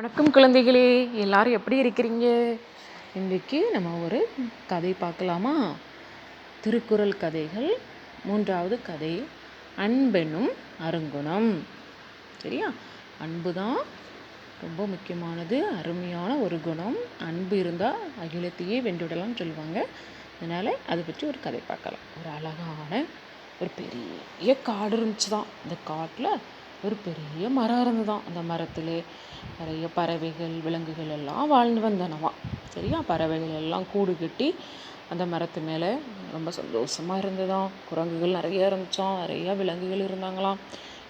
வணக்கம் குழந்தைகளே எல்லாரும் எப்படி இருக்கிறீங்க? இன்றைக்கு நம்ம ஒரு கதை பார்க்கலாமா? திருக்குறள் கதைகள் மூன்றாவது கதை அன்பெனும் அருங்குணம். சரியா? அன்பு தான் ரொம்ப முக்கியமானது அருமையான ஒரு குணம். அன்பு இருந்தால் அகிலத்தையே வென்றுடலாம்னு சொல்லுவாங்க. அதனால் அதை பற்றி ஒரு கதை பார்க்கலாம். ஒரு அழகான ஒரு பெரிய காடு இருந்துச்சு தான் அந்த காட்டில் ஒரு பெரிய மரம் இருந்ததாம் அந்த மரத்தில் நிறைய பறவைகள் விலங்குகள் எல்லாம் வாழ்ந்து வந்தனவாம் சரியா? பறவைகள் எல்லாம் கூடு கட்டி அந்த மரத்து மேலே ரொம்ப சந்தோஷமாக இருந்ததாம். குரங்குகள் நிறைய இருந்துச்சோம். நிறையா விலங்குகள் இருந்தாங்களாம்.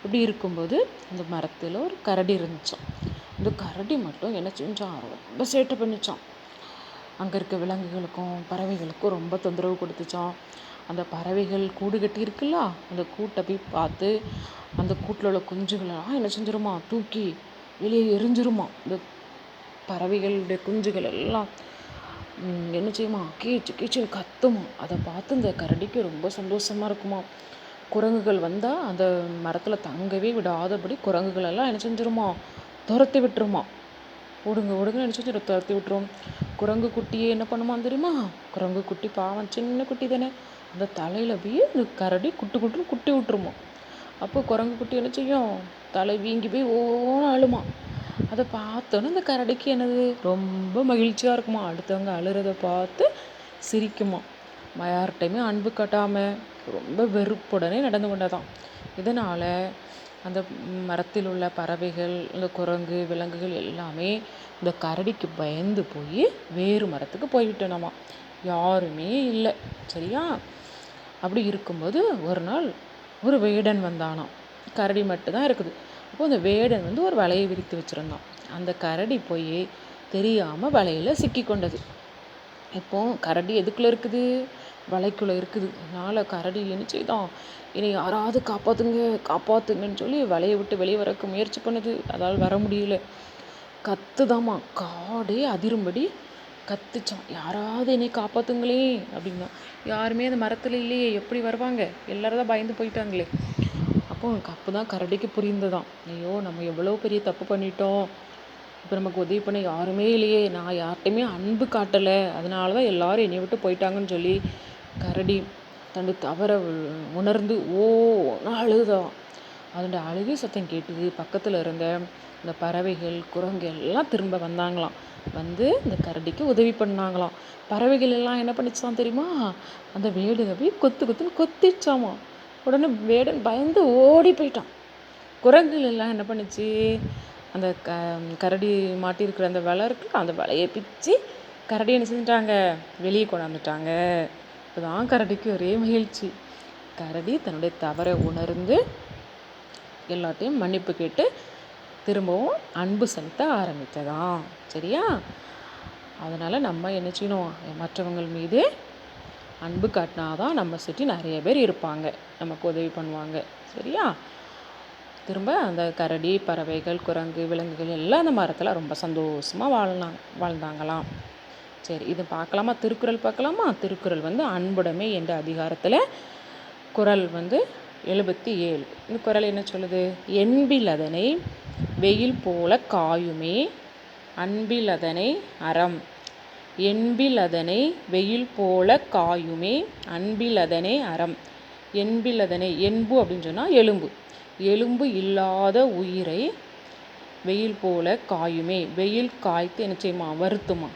இப்படி இருக்கும்போது அந்த மரத்தில் ஒரு கரடி இருந்துச்சோம். இந்த கரடி மட்டும் என்ன செஞ்சான்? ரொம்ப சேட்டை பண்ணிச்சான். அங்கே இருக்க விலங்குகளுக்கும் பறவைகளுக்கும் ரொம்ப தொந்தரவு கொடுத்துச்சான் அந்த பறவைகள் கூடு கட்டி இருக்குல்ல அந்த கூட்டை போய் பார்த்து அந்த கூட்டில் உள்ள குஞ்சுகளெல்லாம் என்ன செஞ்சிருமா? தூக்கி வெளியே எரிஞ்சிருமா இந்த பறவைகளுடைய குஞ்சுகள் எல்லாம். என்ன செய்யுமா? கீச்சு கீச்சுன்னு கத்துமா? அதை பார்த்து இந்த கரடிக்கு ரொம்ப சந்தோஷமாக இருக்குமா? குரங்குகள் வந்தால் அந்த மரத்தில் தங்கவே விடாதபடி குரங்குகளெல்லாம் என்ன செஞ்சிருமா? துரத்தி விட்டுருமா? ஓடுங்க ஓடுங்க நினச்சி துரத்தி விட்டுரும். குரங்கு குட்டியே என்ன பண்ணுமா தெரியுமா? குரங்கு குட்டி பாவம் சின்ன குட்டி தானே. அந்த தலையில் போய் இந்த கரடி குட்டு குட்டுன்னு குட்டி விட்டுருமா. அப்போ குரங்கு குட்டி என்ன செய்யும்? தலை வீங்கி போய் ஓன அழுமா. அதை பார்த்தோன்னே இந்த கரடிக்கு என்னது? ரொம்ப மகிழ்ச்சியாக இருக்குமா. அடுத்தவங்க அழுறதை பார்த்து சிரிக்குமா. யார்கிட்டையுமே அன்பு கட்டாமல் ரொம்ப வெறுப்புடனே நடந்து கொண்டதான். இதனால் அந்த மரத்தில் உள்ள பறவைகள் இந்த குரங்கு விலங்குகள் எல்லாமே இந்த கரடிக்கு பயந்து போய் வேறு மரத்துக்கு போய்விட்டனமா? யாருமே இல்லை. சரியா? அப்படி இருக்கும்போது ஒரு நாள் ஒரு வேடன் வந்தானாம். கரடி மட்டும்தான் இருக்குது. அப்போ அந்த வேடன் வந்து ஒரு வலையை விரித்து வச்சுருந்தான். அந்த கரடி போய் தெரியாமல் வலையில் சிக்கி கொண்டது. இப்போ கரடி எதுக்குள்ளே இருக்குது? வலைக்குள்ளே இருக்குது. அதனால் கரடி என்ன செய்தான் என்னை யாராவது காப்பாற்றுங்க காப்பாற்றுங்கன்னு சொல்லி வலையை விட்டு வெளியே வரக்கு முயற்சி பண்ணுது. அதால் வர முடியல. கத்துதாம்மா காடே அதிரும்படி கத்துச்சான். யாராவது என்னை காப்பாற்றுங்களே அப்படின்னா யாருமே அந்த மரத்தில் இல்லையே எப்படி வருவாங்க? எல்லோரும் தான் பயந்து போயிட்டாங்களே. அப்போ அப்போ தான் கரடிக்கு புரிந்ததாம். ஐயோ நம்ம எவ்வளோ பெரிய தப்பு பண்ணிட்டோம். இப்போ நமக்கு உதவி பண்ண யாருமே இல்லையே. நான் யார்கிட்டையுமே அன்பு காட்டலை. அதனால தான் எல்லோரும் என்னை விட்டு போயிட்டாங்கன்னு சொல்லி கரடி தண்டு தவறை உணர்ந்து ஓன்னு அழுதான் அதோட அழுகை சத்தம் கேட்டு பக்கத்தில் இருந்த இந்த பறவைகள் குரங்கு எல்லாம் திரும்ப வந்தாங்களாம். வந்து இந்த கரடிக்கு உதவி பண்ணாங்களாம். பறவைகள் எல்லாம் என்ன பண்ணிச்சான் தெரியுமா? அந்த வேடுங்க போய் கொத்து கொத்துன்னு கொத்திச்சாமா. உடனே வேடன் பயந்து ஓடி போயிட்டான். குரங்குகள் எல்லாம் என்ன பண்ணுச்சு? அந்த க கரடி மாட்டியிருக்கிற அந்த வலை இருக்குல்ல அந்த வலையை பிச்சு கரடி என்ன செஞ்சிட்டாங்க? வெளியே கொண்டாந்துட்டாங்க. இப்போதான் கரடிக்கு ஒரே மகிழ்ச்சி. கரடி தன்னுடைய தவறை உணர்ந்து எல்லாத்தையும் மன்னிப்பு கேட்டு திரும்பவும் அன்பு செலுத்த ஆரம்பித்ததாம் சரியா? அதனால் நம்ம என்ன செய்யணும்? மற்றவங்கள் மீது அன்பு காட்டினா தான் நம்ம சுற்றி நிறைய பேர் இருப்பாங்க. நமக்கு உதவி பண்ணுவாங்க. சரியா? திரும்ப அந்த கரடி பறவைகள் குரங்கு விலங்குகள் எல்லாம் அந்த மரத்தில் ரொம்ப சந்தோஷமாக வாழ்ந்தாங்க வாழ்ந்தாங்களாம். சரி இது பார்க்கலாமா? திருக்குறள் பார்க்கலாமா? திருக்குறள் வந்து அன்புடைமை என்ற அதிகாரத்தில் குரல் வந்து எழுபத்தி ஏழு. இந்த குரல் என்ன சொல்லுது? என்பில் அதனை வெயில் போல காயுமே அன்பில் அதனை அறம். என்பில் அதனை வெயில் போல காயுமே அன்பில் அதனை அறம். என்பில் அதனை என்பு அப்படின்னு சொன்னால் எலும்பு. எலும்பு இல்லாத உயிரை வெயில் போல காயுமே. வெயில் காய்த்து என்ன செய்யுமா? வருத்துமா.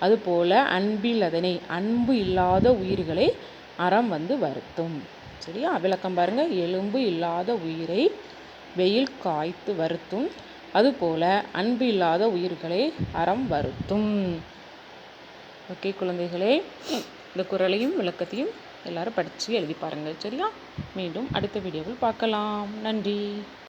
அதுபோல் அன்பில் அதனை அன்பு இல்லாத உயிர்களை அறம் வந்து வருத்தும். சரியா? விளக்கம் பாருங்கள் எலும்பு இல்லாத உயிரை வெயில் காய்த்து வருத்தும். அதுபோல் அன்பு இல்லாத உயிர்களை அறம் வருத்தும். ஓகே குழந்தைகளே இந்த குரலையும் விளக்கத்தையும் எல்லாரும் படித்து எழுதி பாருங்கள் சரியா? மீண்டும் அடுத்த வீடியோவில் பார்க்கலாம். நன்றி.